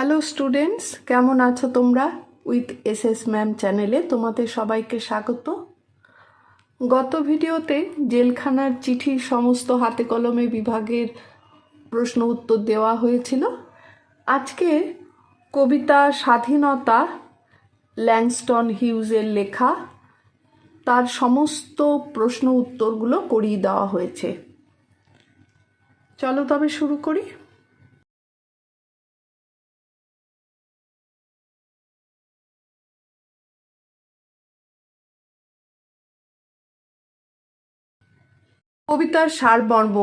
Hello students কেমন আছো তোমরা? উইথ এস এস ম্যাম চ্যানেলে তোমাদের সবাইকে স্বাগত। গত ভিডিওতে জেলখানার চিঠির সমস্ত হাতে কলমে বিভাগের প্রশ্ন উত্তর দেওয়া হয়েছিল। আজকে কবিতা স্বাধীনতা ল্যাংস্টন হিউজের লেখা, তার সমস্ত প্রশ্ন উত্তরগুলো করিয়ে দেওয়া হয়েছে। চলো তবে শুরু করি। কবিতার সারমর্ম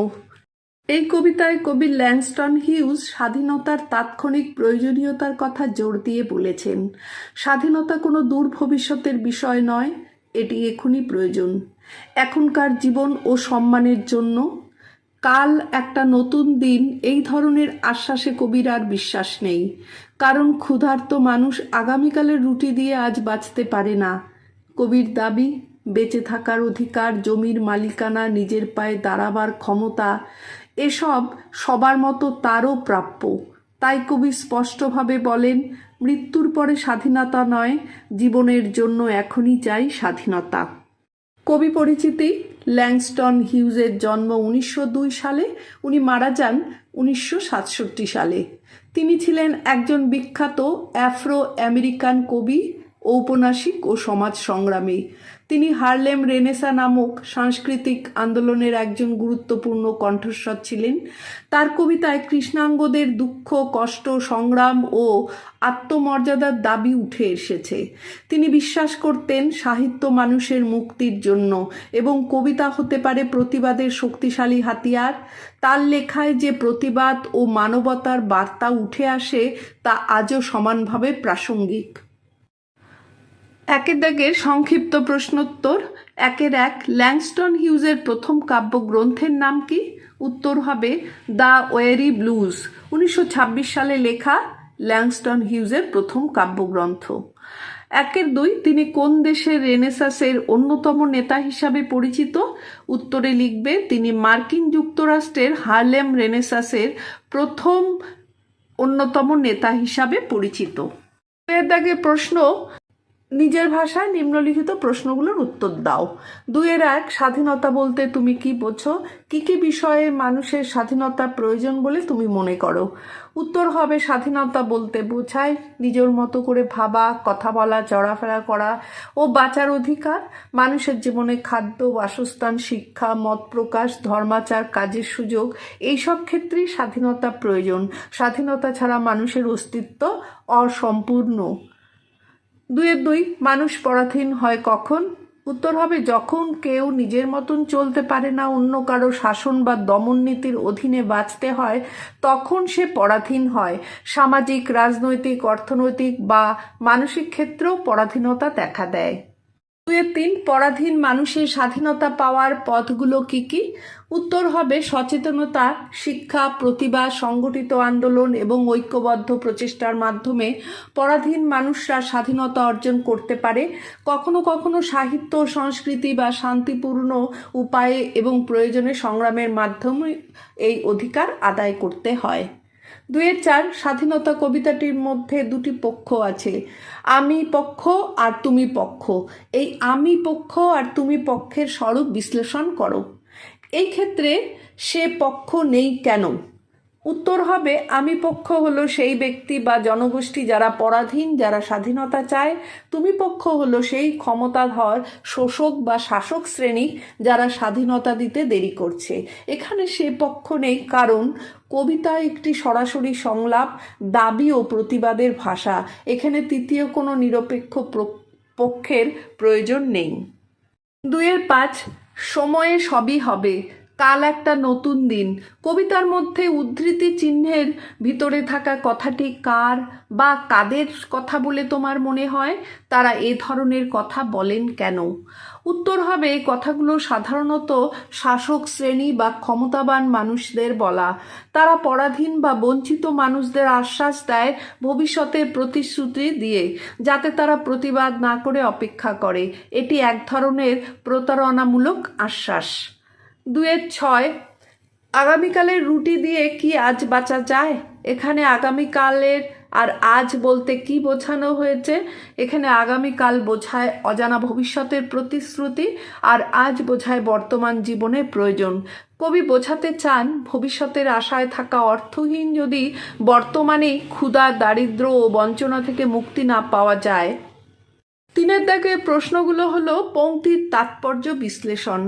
এই কবিতায় কবি ল্যাংস্টন হিউজ স্বাধীনতার তাৎক্ষণিক প্রয়োজনীয়তার কথা জোর দিয়ে বলেছেন। স্বাধীনতা কোনো দূর ভবিষ্যতের বিষয় নয়, এটি এখনই প্রয়োজন। এখনকার জীবন ও সম্মানের জন্য কাল একটা নতুন দিন এই ধরনের আশ্বাসে কবির আর বিশ্বাস নেই। কারণ ক্ষুধার্ত মানুষ আগামীকালের রুটি দিয়ে আজ বাঁচতে পারে না। কবির দাবি বেঁচে থাকার অধিকার, জমির মালিকানা, নিজের পায়ে দাঁড়াবার ক্ষমতা, এসব সবার মতো তারও প্রাপ্য। তাই কবি স্পষ্টভাবে বলেন, মৃত্যুর পরে স্বাধীনতা নয়, জীবনের জন্য এখনই চাই স্বাধীনতা। কবি পরিচিতি ল্যাংস্টন হিউজের জন্ম উনিশশো দুই সালে, উনি মারা যান উনিশশো সাতষট্টি সালে। তিনি ছিলেন একজন বিখ্যাত অ্যাফ্রো আমেরিকান কবি ঔপন্যাসিক ও সমাজ সংগ্রামী। তিনি হারলেম রেনেসা নামক সাংস্কৃতিক আন্দোলনের একজন গুরুত্বপূর্ণ কণ্ঠস্বর ছিলেন। তার কবিতায় কৃষ্ণাঙ্গদের দুঃখ, কষ্ট, সংগ্রাম ও আত্মমর্যাদার দাবি উঠে এসেছে। তিনি বিশ্বাস করতেন সাহিত্য মানুষের মুক্তির জন্য এবং কবিতা হতে পারে প্রতিবাদের শক্তিশালী হাতিয়ার। তার লেখায় যে প্রতিবাদ ও মানবতার বার্তা উঠে আসে, তা আজও সমানভাবে প্রাসঙ্গিক। একের দাগের সংক্ষিপ্ত প্রশ্নোত্তর, একের এক ল্যাংস্টন হিউজের প্রথম কাব্যগ্রন্থের নাম কি? উত্তর হবে দ্য ওয়েরি ব্লুজ, উনিশশো ছাব্বিশ সালে লেখা ল্যাংস্টন হিউজের প্রথম কাব্যগ্রন্থ। একের দুই, তিনি কোন দেশের রেনেসাসের অন্যতম নেতা হিসাবে পরিচিত? উত্তরে লিখবে, তিনি মার্কিন যুক্তরাষ্ট্রের হার্লেম রেনেসাসের প্রথম অন্যতম নেতা হিসাবে পরিচিত। এর দাগে প্রশ্ন নিজের ভাষায় নিম্নলিখিত প্রশ্নগুলোর উত্তর দাও। দুইয়ের এক, স্বাধীনতা বলতে তুমি কি বোঝো? কি কি বিষয়ে মানুষের স্বাধীনতা প্রয়োজন বলে তুমি মনে করো? উত্তর হবে, স্বাধীনতা বলতে বোঝায় নিজের মতো করে ভাবা, কথা বলা, চড়াফেরা করা ও বাঁচার অধিকার। মানুষের জীবনে খাদ্য, বাসস্থান, শিক্ষা, মত প্রকাশ, ধর্মাচার, কাজের সুযোগ, এইসব ক্ষেত্রেই স্বাধীনতা প্রয়োজন। স্বাধীনতা ছাড়া মানুষের অস্তিত্ব অসম্পূর্ণ। দুয়ের দুই মানুষ পরাধীন হয় কখন? উত্তর হবে যখন কেউ নিজের মতন চলতে পারে না, অন্য কারও শাসন বা দমন নীতির অধীনে বাঁচতে হয়, তখন সে পরাধীন হয়। সামাজিক, রাজনৈতিক, অর্থনৈতিক বা মানসিক ক্ষেত্রেও পরাধীনতা দেখা দেয়। দুয়ের তিন পরাধীন মানুষের স্বাধীনতা পাওয়ার পথগুলো কি কি? উত্তর হবে সচেতনতা, শিক্ষা, প্রতিভা, সংগঠিত আন্দোলন এবং ঐক্যবদ্ধ প্রচেষ্টার মাধ্যমে পরাধীন মানুষরা স্বাধীনতা অর্জন করতে পারে। কখনো কখনো সাহিত্য, সংস্কৃতি বা শান্তিপূর্ণ উপায়ে এবং প্রয়োজনে সংগ্রামের মাধ্যমে এই অধিকার আদায় করতে হয়। দুয়ের চার স্বাধীনতা কবিতাটির মধ্যে দুটি পক্ষ আছে। আমি পক্ষ আর তুমি পক্ষ। এই আমি পক্ষ আর তুমি পক্ষের স্বরূপ বিশ্লেষণ করো। এই ক্ষেত্রে সে পক্ষ নেই কেন? উত্তর হবে, আমি পক্ষ হলো সেই ব্যক্তি বা জনগোষ্ঠী যারা পরাধীন, যারা স্বাধীনতা চায়। তুমি পক্ষ হলো সেই ক্ষমতাধর শোষক বা শাসক শ্রেণি যারা স্বাধীনতা দিতে দেরি করছে। এখানে সে পক্ষ নেই, কারণ কবিতা একটি সরাসরি সংলাপ, দাবি ও প্রতিবাদের ভাষা। এখানে তৃতীয় কোনো নিরপেক্ষ পক্ষের প্রয়োজন নেই। দুইয়ের পাঁচ, সময়ে সবই হবে। কাল একটা নতুন দিন। কবিতার মধ্যে উদ্ধৃতি চিহ্নের ভিতরে থাকা কথাটি কার বা কাদের কথা বলে তোমার মনে হয়? তারা এ ধরনের কথা বলেন কেন? উত্তর হবে কথাগুলো সাধারণত শাসক শ্রেণি বা ক্ষমতাবান মানুষদের বলা। তারা পরাধীন বা বঞ্চিত মানুষদের আশ্বাস দেয় ভবিষ্যতের প্রতিশ্রুতি দিয়ে, যাতে তারা প্রতিবাদ না করে অপেক্ষা করে। এটি এক ধরনের প্রতারণামূলক আশ্বাস। দুয়ের ছয়। আগামীকালের রুটি দিয়ে কি আজ বাঁচা যায়? এখানে আগামীকালের আর আজ বলতে কি বোঝানো হয়েছে? এখানে আগামীকাল বোঝায় অজানা ভবিষ্যতের প্রতিশ্রুতি আর আজ বোঝায় বর্তমান জীবনের প্রয়োজন। কবি বোঝাতে চান, ভবিষ্যতের আশায় থাকা অর্থহীন যদি বর্তমানেই ক্ষুধা দারিদ্র ও বঞ্চনা থেকে মুক্তি না পাওয়া যায় তিনের দাগে প্রশ্নগুলো হলো পংক্তির তাৎপর্য বিশ্লেষণ।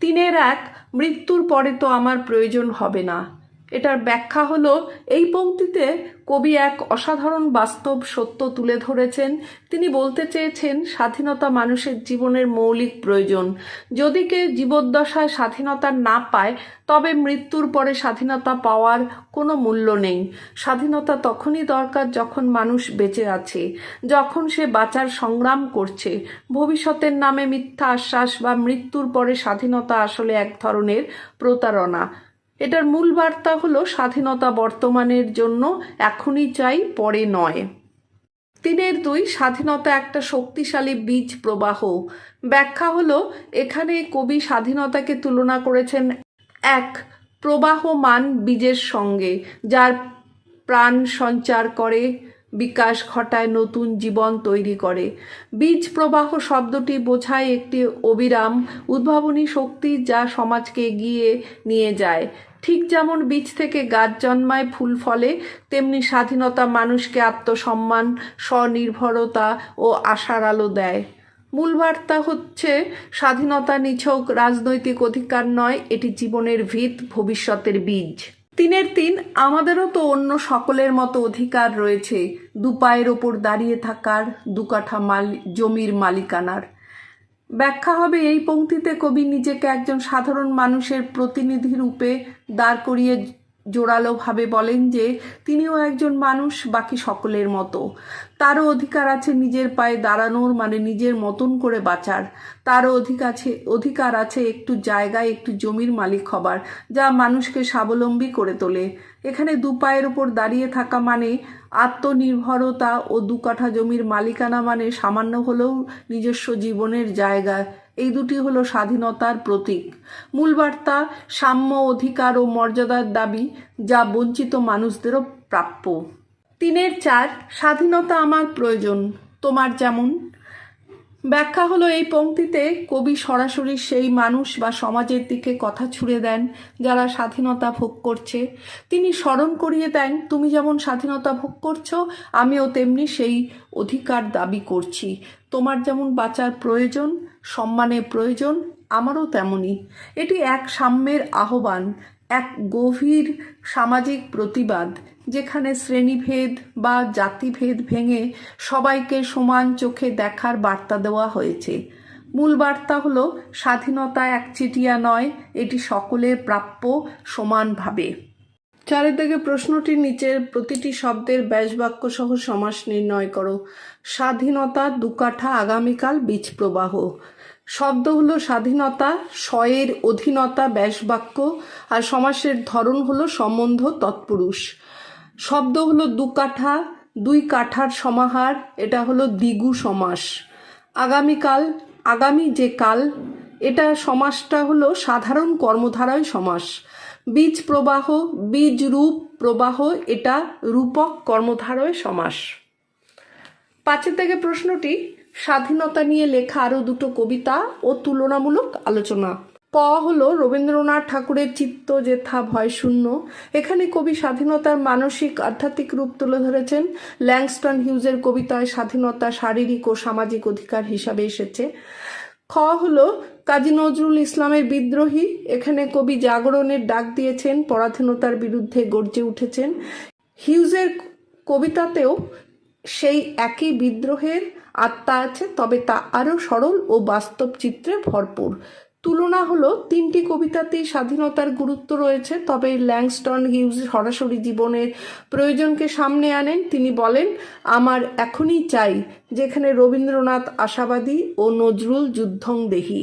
তিনের এক, মৃত্যুর পরে তো আমার প্রয়োজন হবে না। এটার ব্যাখ্যা হলো, এই পংক্তিতে কবি এক অসাধারণ বাস্তব সত্য তুলে ধরেছেন। তিনি বলতে চেয়েছেন, স্বাধীনতা মানুষের জীবনের মৌলিক প্রয়োজন। যদি কেউ জীবদ্দশায় স্বাধীনতা না পায়, তবে মৃত্যুর পরে স্বাধীনতা পাওয়ার কোনো মূল্য নেই। স্বাধীনতা তখনই দরকার যখন মানুষ বেঁচে আছে, যখন সে বাঁচার সংগ্রাম করছে। ভবিষ্যতের নামে মিথ্যা আশ্বাস বা মৃত্যুর পরে স্বাধীনতা আসলে এক ধরনের প্রতারণা। এটার মূল বার্তা হলো স্বাধীনতা বর্তমানের জন্য এখনই চাই, পরে নয়। তিনের দুই, স্বাধীনতা একটা শক্তিশালী বীজ প্রবাহ। ব্যাখ্যা হলো, এখানে কবি স্বাধীনতাকে তুলনা করেছেন এক প্রবাহমান বীজের সঙ্গে, যার প্রাণ সঞ্চার করে বিকাশ ঘটায় নতুন জীবন তৈরি করে। বীজ প্রবাহ শব্দটি বোঝায় একটি অবিরাম উদ্ভাবনী শক্তি যা সমাজকে এগিয়ে নিয়ে যায়। ঠিক যেমন বীজ থেকে গাছ জন্মায় ফুল ফলে, তেমনি স্বাধীনতা মানুষকে আত্মসম্মান, স্বনির্ভরতা ও আশার আলো দেয়। মূল বার্তা হচ্ছে, স্বাধীনতা নিছক রাজনৈতিক অধিকার নয়, এটি জীবনের ভিত, ভবিষ্যতের বীজ। তিনের তিন আমাদেরও তো অন্য সকলের মতো অধিকার রয়েছে। দু পায়ের ওপর দাঁড়িয়ে থাকার, দু কাঠা মাল, জমির মালিকানার। ব্যাখ্যা হবে এই পংক্তিতে কবি নিজেকে একজন সাধারণ মানুষের প্রতিনিধি রূপে দাঁড় করিয়ে জোরালোভাবে বলেন যে তিনিও একজন মানুষ বাকি সকলের মতো। তারও অধিকার আছে নিজের পায়ে দাঁড়ানোর মানে নিজের মতন করে বাঁচার। তারও অধিক আছে, অধিকার আছে একটু জায়গায়, একটু জমির মালিক হবার, যা মানুষকে স্বাবলম্বী করে তোলে। এখানে দু পায়ের উপর দাঁড়িয়ে থাকা মানে আত্মনির্ভরতা ও দু কাঠা জমির মালিকানা মানে সামান্য হলেও নিজস্ব জীবনের জায়গা। এই দুটি হলো স্বাধীনতার প্রতীক। মূল বার্তা, সাম্য অধিকার ও মর্যাদার দাবি, যা বঞ্চিত মানুষদেরও প্রাপ্য। তিনের চার, স্বাধীনতা আমার প্রয়োজন। তোমার যেমন। ব্যাখ্যা হলো এই পংক্তিতে কবি সরাসরি সেই মানুষ বা সমাজের দিকে কথা ছুড়ে দেন যারা স্বাধীনতা ভোগ করছে। তিনি স্মরণ করিয়ে দেন, তুমি যেমন স্বাধীনতা ভোগ করছ, আমিও তেমনি সেই অধিকার দাবি করছি। তোমার যেমন বাঁচার প্রয়োজন, সম্মানের প্রয়োজন, আমারও তেমনই এটি এক সাম্যের আহ্বান, এক গভীর সামাজিক প্রতিবাদ। যেখানে শ্রেণীভেদ বা জাতিভেদ ভেঙে সবাইকে সমান চোখে দেখার বার্তা দেওয়া হয়েছে। মূল বার্তা হলো, স্বাধীনতা একচিটিয়া নয়, এটি সকলের প্রাপ্য সমানভাবে। চারিদিকে প্রশ্নটির নিচের প্রতিটি শব্দের ব্যাসবাক্য সহ সমাস নির্ণয় করো। স্বাধীনতা দুকাঠা আগামীকাল বীজ প্রবাহ শব্দ হলো স্বাধীনতা, স্বয়ের অধীনতা ব্যাসবাক্য, আর সমাসের ধরন হলো সম্বন্ধ তৎপুরুষ। শব্দ হলো দু কাঠা, দুই কাঠার সমাহার, এটা হলো দ্বিগু সমাস। আগামীকাল, আগামী যে কাল, এটা সমাসটা হলো সাধারণ কর্মধারায় সমাস। বীজ প্রবাহ, বীজ রূপ প্রবাহ, এটা রূপক কর্মধারয় সমাস। পাঁচের থেকে প্রশ্নটি, স্বাধীনতা নিয়ে লেখা আরও দুটো কবিতা ও তুলনামূলক আলোচনা। ক হলো রবীন্দ্রনাথ ঠাকুরের চিত্ত, যেথা ভয়শূন্য এখানে কবি স্বাধীনতার মানসিক আধ্যাত্মিক রূপ তুলে ধরেছেন। ল্যাংস্টন হিউজের কবিতায় স্বাধীনতা শারীরিক ও সামাজিক অধিকার হিসাবে এসেছে। খ হলো কাজী নজরুল ইসলামের বিদ্রোহী। এখানে কবি জাগরণের ডাক দিয়েছেন, পরাধীনতার বিরুদ্ধে গর্জে উঠেছেন। হিউজের কবিতাতেও সেই একই বিদ্রোহের আত্মা আছে, তবে তা আরও সরল ও বাস্তব চিত্রে ভরপুর। তুলনা হলো তিনটি কবিতাতেই স্বাধীনতার গুরুত্ব রয়েছে, তবে ল্যাংস্টন হিউজ সরাসরি জীবনের প্রয়োজনকে সামনে আনেন। তিনি বলেন, আমার এখনই চাই যেখানে রবীন্দ্রনাথ আশাবাদী ও নজরুল যুদ্ধং দেহি।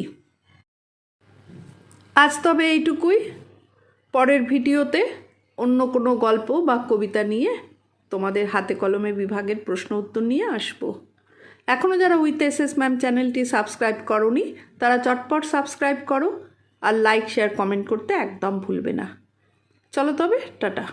আজ তবে এইটুকুই। পরের ভিডিওতে অন্য কোনো গল্প বা কবিতা নিয়ে তোমাদের হাতে কলমে বিভাগের প্রশ্ন উত্তর নিয়ে আসব। এখনও যারা উইথ এস এস ম্যাম চ্যানেলটি সাবস্ক্রাইব করনি, তারা চটপট সাবস্ক্রাইব করো আর লাইক শেয়ার কমেন্ট করতে একদম ভুলবে না। চলো তবে, টাটা।